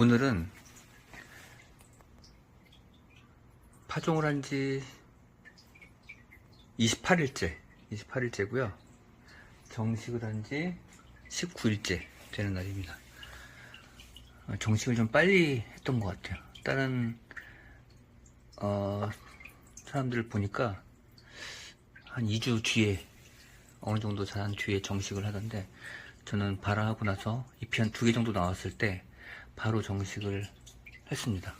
오늘은 파종을 한 지 28일째, 28일째고요. 정식을 한 지 19일째 되는 날입니다. 어, 정식을 좀 빨리 했던 것 같아요. 다른 어, 사람들을 보니까 한 2주 뒤에 어느 정도 자란 뒤에 정식을 하던데 저는 발화하고 나서 잎이 한 두 개 정도 나왔을 때 바로 정식을 했습니다.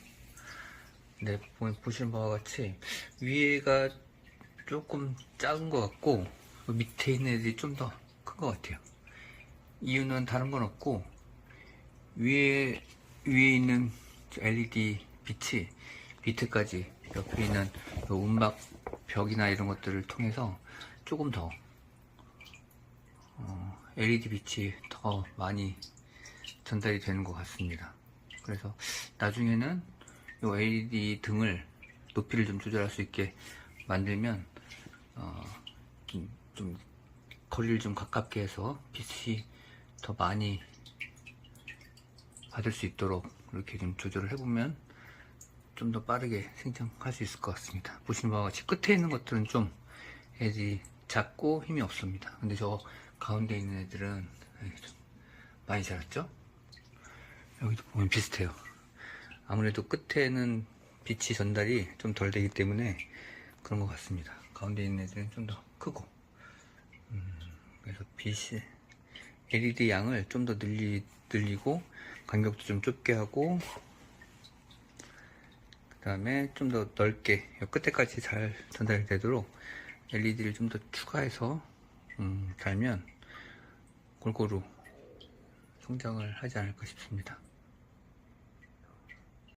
네, 보- 보시는 바와 같이 위에가 조금 작은 것 같고 그 밑에 있는 애들이 좀 더 큰 것 같아요. 이유는 다른 건 없고 위에 위에 있는 LED 빛이 밑에까지 옆에 있는 그 움막 벽이나 이런 것들을 통해서 조금 더 어, LED 빛이 더 많이 전달이 되는 것 같습니다. 그래서 나중에는 이 LED 등을 높이를 좀 조절할 수 있게 만들면 어, 좀, 좀 거리를 좀 가깝게 해서 빛이 더 많이 받을 수 있도록 이렇게 좀 조절을 해보면 좀 더 빠르게 생장할 수 있을 것 같습니다. 보시는 바와 같이 끝에 있는 것들은 좀 애들이 작고 힘이 없습니다. 근데 저 가운데 있는 애들은 좀 많이 자랐죠? 여기도 보면 비슷해요. 아무래도 끝에는 빛이 전달이 좀 덜 되기 때문에 그런 것 같습니다. 가운데 있는 애들은 좀 더 크고 음, 그래서 빛이 LED 양을 좀 더 늘리, 늘리고 간격도 좀 좁게 하고 그 다음에 좀 더 넓게 요 끝에까지 잘 전달이 되도록 LED를 좀 더 추가해서 음, 달면 골고루 성장을 하지 않을까 싶습니다.